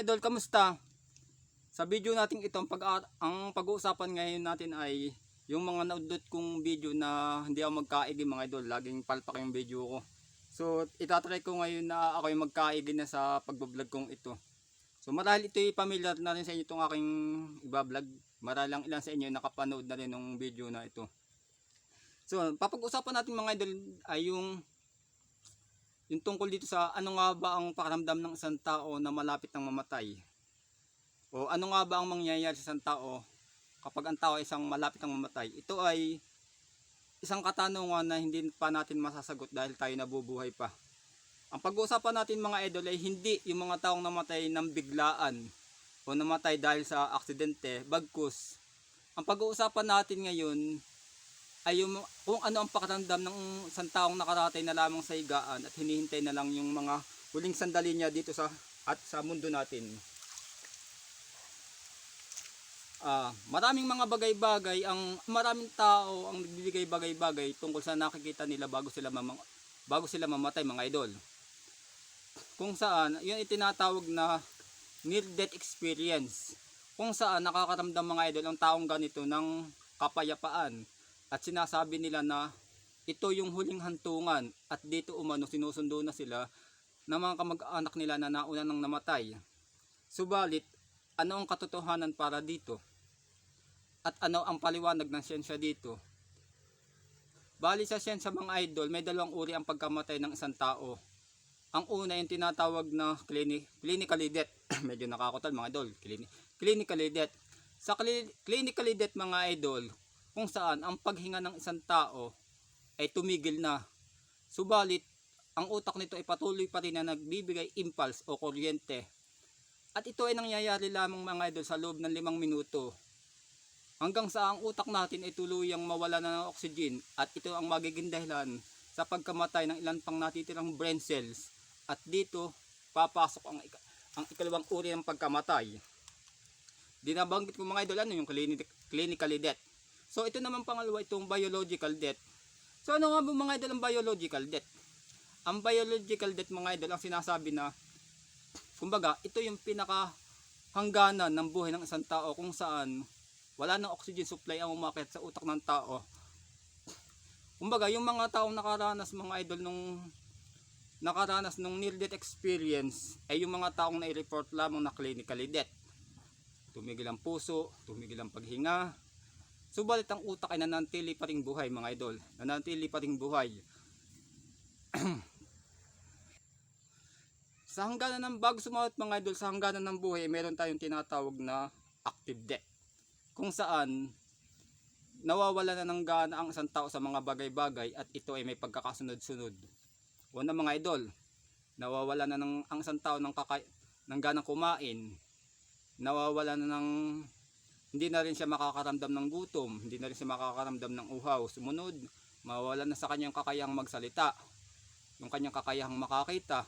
idol, kamusta? Sa video natin ito, ang, pag ang pag-uusapan ngayon natin ay yung mga naudot kong video na hindi ako magkaigi mga idol. Laging palpak yung video ko. So, itatry ko ngayon na ako yung magkaigi na sa pagbablog kong ito. So, marahil ito familiar na rin sa inyo itong aking ibablog. Marahil lang ilan sa inyo nakapanood na rin ng video na ito. So, papag-usapan natin mga idol ay yung yung tungkol dito sa ano nga ba ang pakiramdam ng isang tao na malapit ng mamatay. O ano nga ba ang mangyayari sa isang tao kapag ang tao ay isang malapit ng mamatay. Ito ay isang katanungan na hindi pa natin masasagot dahil tayo nabubuhay pa. Ang pag-uusapan natin mga idol ay hindi yung mga taong namatay ng biglaan o namatay dahil sa aksidente, bagkus. Ang pag-uusapan natin ngayon ay yung, kung ano ang pakiramdam ng isang taong nakaratay na lamang sa higaan at hinihintay na lang yung mga huling sandali niya dito sa at sa mundo natin. Ah, maraming mga bagay-bagay ang maraming tao ang nagbibigay bagay-bagay tungkol sa nakikita nila bago sila mamang, bago sila mamatay mga idol. Kung saan, yun itinatawag na near death experience. Kung saan nakakaramdam mga idol ang taong ganito ng kapayapaan at sinasabi nila na ito yung huling hantungan at dito umano sinusundo na sila ng mga kamag-anak nila na nauna nang namatay. Subalit, ano ang katotohanan para dito? At ano ang paliwanag ng siyensya dito? Bali sa siyensya mga idol, may dalawang uri ang pagkamatay ng isang tao. Ang una yung tinatawag na clini- clinically death. Medyo nakakotal mga idol. Clini- clinically death. Sa cli- clinically death mga idol, kung saan ang paghinga ng isang tao ay tumigil na. Subalit, ang utak nito ay patuloy pa rin na nagbibigay impulse o kuryente. At ito ay nangyayari lamang mga idol sa loob ng limang minuto. Hanggang sa ang utak natin ay tuluyang mawala na ng oxygen at ito ang magiging dahilan sa pagkamatay ng ilan pang natitirang brain cells at dito papasok ang, ika- ang ikalawang uri ng pagkamatay. Dinabanggit ko mga idol ano yung clinic, clinically death. So ito naman pangalawa itong biological death. So ano nga ba mga idol ang biological death? Ang biological death mga idol ang sinasabi na kumbaga ito yung pinaka hangganan ng buhay ng isang tao kung saan wala nang oxygen supply ang umakit sa utak ng tao. Kumbaga yung mga taong nakaranas mga idol nung nakaranas nung near death experience ay yung mga taong nai-report lamang na clinically death. Tumigil ang puso, tumigil ang paghinga, Subalit ang utak ay nananatili pa ring buhay mga idol. Nananatili pa ring buhay. sa hangganan ng bago sumawat mga idol, sa hangganan ng buhay, meron tayong tinatawag na active death. Kung saan nawawala na ng gana ang isang tao sa mga bagay-bagay at ito ay may pagkakasunod-sunod. Una mga idol, nawawala na ng ang isang tao ng kakay ng ganang kumain. Nawawala na ng hindi na rin siya makakaramdam ng gutom, hindi na rin siya makakaramdam ng uhaw. Sumunod, mawala na sa kanyang kakayahang magsalita, yung kanyang kakayahang makakita.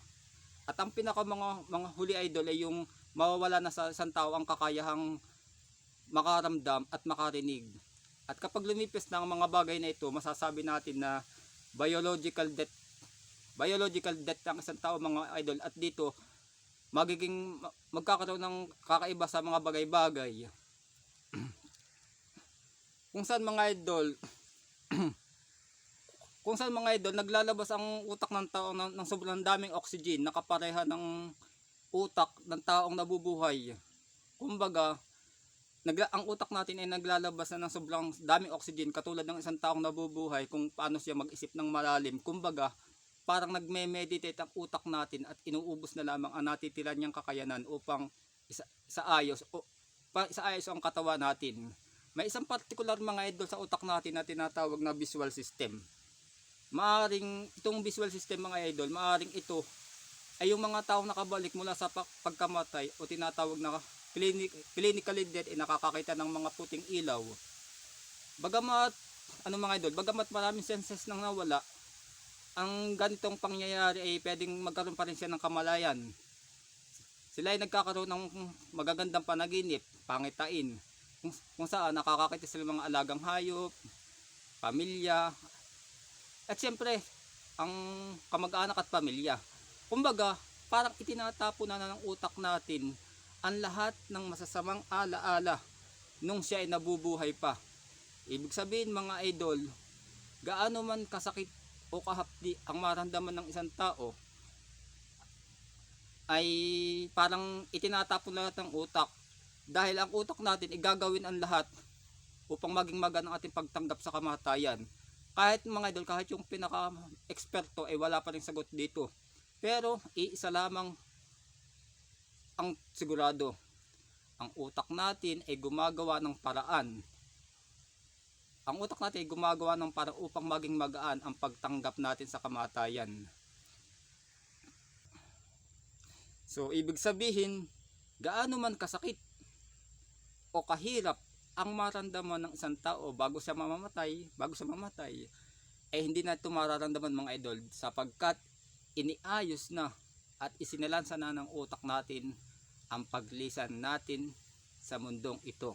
At ang pinaka mga, mga huli idol ay yung mawawala na sa isang tao ang kakayahang makaramdam at makarinig. At kapag lumipis ng mga bagay na ito, masasabi natin na biological death biological death ng isang tao mga idol at dito magiging magkakaroon ng kakaiba sa mga bagay-bagay kung saan mga idol kung saan mga idol naglalabas ang utak ng tao ng, ng sobrang daming oxygen nakapareha ng utak ng taong nabubuhay. Kumbaga nagla, ang utak natin ay naglalabas na ng sobrang daming oxygen katulad ng isang taong nabubuhay kung paano siya mag-isip ng malalim. Kumbaga parang nagme-meditate ang utak natin at inuubos na lamang ang natitira niyang kakayanan upang isa, sa ayos o pa, sa ayos ang katawan natin may isang particular mga idol sa utak natin na tinatawag na visual system. Maaring itong visual system mga idol, maaring ito ay yung mga taong nakabalik mula sa pag- pagkamatay o tinatawag na clinic, clinically dead ay nakakakita ng mga puting ilaw. Bagamat, ano mga idol, bagamat maraming senses nang nawala, ang ganitong pangyayari ay pwedeng magkaroon pa rin siya ng kamalayan. Sila ay nagkakaroon ng magagandang panaginip, pangitain, kung, kung saan nakakakita sila mga alagang hayop, pamilya, at siyempre, ang kamag-anak at pamilya. Kumbaga, parang itinatapo na ng utak natin ang lahat ng masasamang alaala nung siya ay nabubuhay pa. Ibig sabihin mga idol, gaano man kasakit o kahapdi ang maramdaman ng isang tao, ay parang itinatapon lahat ng utak. Dahil ang utak natin igagawin ang lahat upang maging maganda ang ating pagtanggap sa kamatayan. Kahit mga idol, kahit yung pinaka-eksperto ay wala pa rin sagot dito. Pero iisa lamang ang sigurado. Ang utak natin ay gumagawa ng paraan. Ang utak natin ay gumagawa ng paraan upang maging magaan ang pagtanggap natin sa kamatayan. So, ibig sabihin, gaano man kasakit o kahirap ang maramdaman ng isang tao bago siya mamamatay, bago siya mamatay, eh hindi na ito mararamdaman mga idol sapagkat iniayos na at isinilansa na ng utak natin ang paglisan natin sa mundong ito.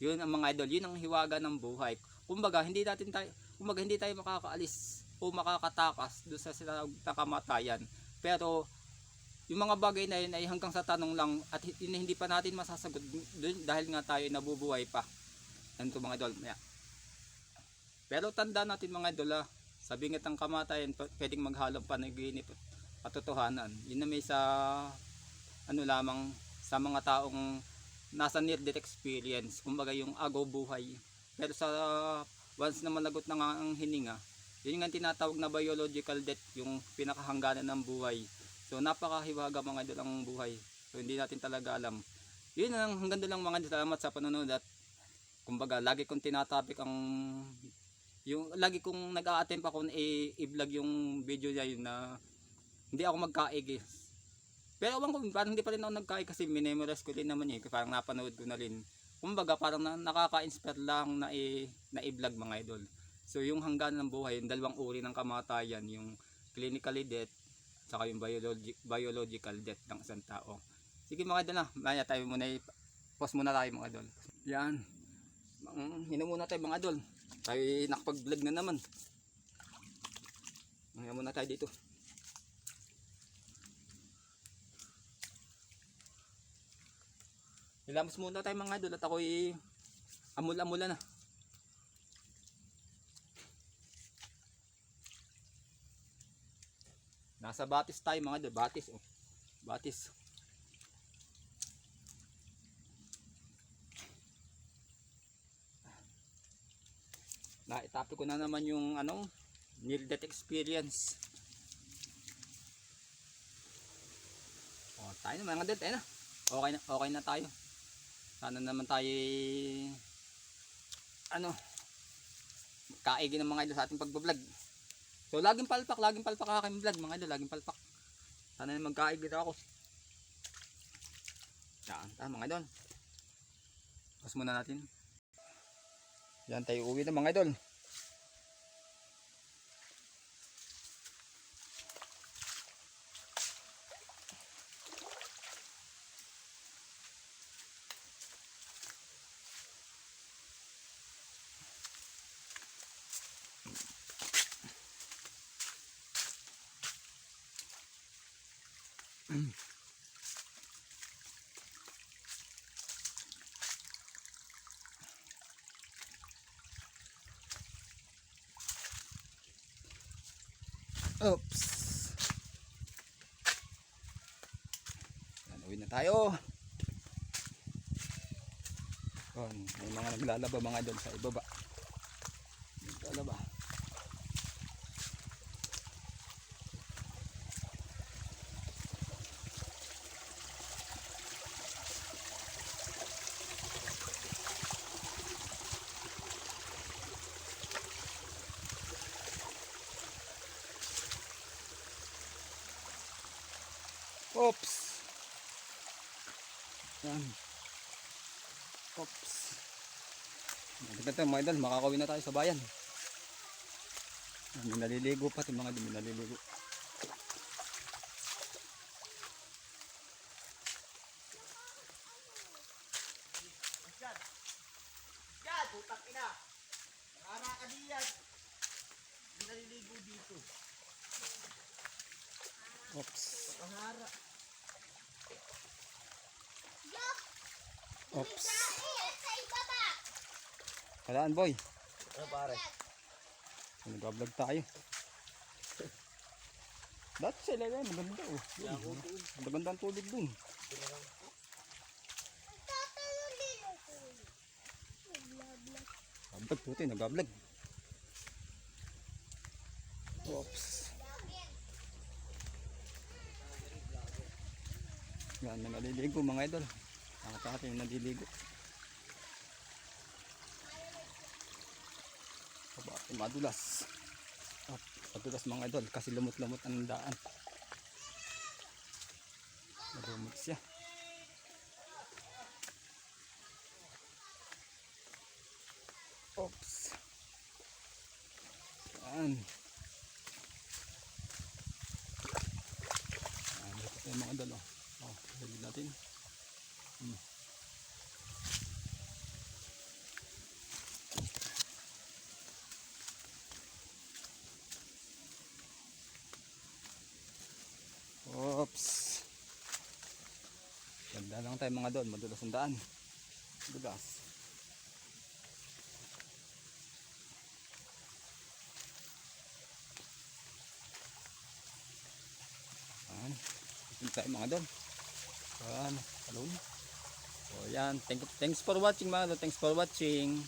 Yun ang mga idol, yun ang hiwaga ng buhay. Kumbaga, hindi natin tayo, kumbaga hindi tayo makakaalis o makakatakas doon sa sinatawag na kamatayan. Pero yung mga bagay na yun ay hanggang sa tanong lang at hindi, pa natin masasagot dahil nga tayo nabubuhay pa. Yan mga idol. Maya. Pero tanda natin mga idol ah, sa bingit ng kamatayan pwedeng maghalong panaginip at katotohanan. Yun na may sa ano lamang sa mga taong nasa near death experience. Kumbaga yung agaw buhay. Pero sa once na malagot na nga ang hininga, yun nga tinatawag na biological death, yung pinakahangganan ng buhay. So napakahiwaga mga idol ang buhay. So hindi natin talaga alam. Yun lang hanggang doon lang mga idol. Salamat sa panonood at kumbaga lagi kong tinatapik ang yung lagi kong nag-a-attempt ako i-vlog yung video niya yun na hindi ako magkaig eh. Pero awan ko, parang hindi pa rin ako nagkaig kasi minemorize ko din naman eh. Parang napanood ko na rin. Kumbaga parang na, nakaka-inspire lang na, i, na i-vlog mga idol. So yung hangganan ng buhay, yung dalawang uri ng kamatayan, yung clinically death saka yung biologi- biological death ng isang tao. Sige mga idol na, maya tayo muna i- pause muna tayo mga idol. Yan. Hinom muna tayo mga idol. Tayo ay nakapag-vlog na naman. Maya muna tayo dito. Ilamos muna tayo mga idol at ako'y amul-amula na. Nasa batis tayo mga idol, batis oh. Batis. Naitapi ko na naman yung ano, near death experience. Oh, tayo na mga idol, tayo na. Okay na, okay na tayo. Sana naman tayo ano kaigi ng mga idol sa ating pagbablog. So laging palpak, laging palpak ang aking vlog mga idol, laging palpak. Sana naman magkaig dito ako. Yan, tama mga idol. Pas muna natin. Yan tayo uwi na mga idol. Oops. Yan, uwi na tayo. Yan, may mga naglalaba mga idol sa ibaba. Naglalaba. Oops. Yan. Oops. Maganda tayo mga idol, makakawin na tayo sa bayan. Yan, May naliligo pa ito mga may naliligo. Putang ina. Nakara ka diyan. Naliligo dito. Oops. Nakara. Oops. Kalaan boy. Ano pare? Nag-vlog tayo. Dati sa ilalim, maganda oh. Maganda ang tulog dun. Vlog puti, nag-vlog. Oops. Yan, na naliligo mga idol. Nakakata yung naliligo. Aba, madulas. At madulas mga idol kasi lumot-lumot ang daan. Marumot siya. Oops. Yan. Yan, tayo mga idol. Oh, natin. Hmm. Oops. Ganda lang tayo mga doon. Madulas ang daan. Madulas. Yan. Dito tayo mga doon. Yan. Alone. So yan. Thank, thanks for watching mga doon. Thanks for watching.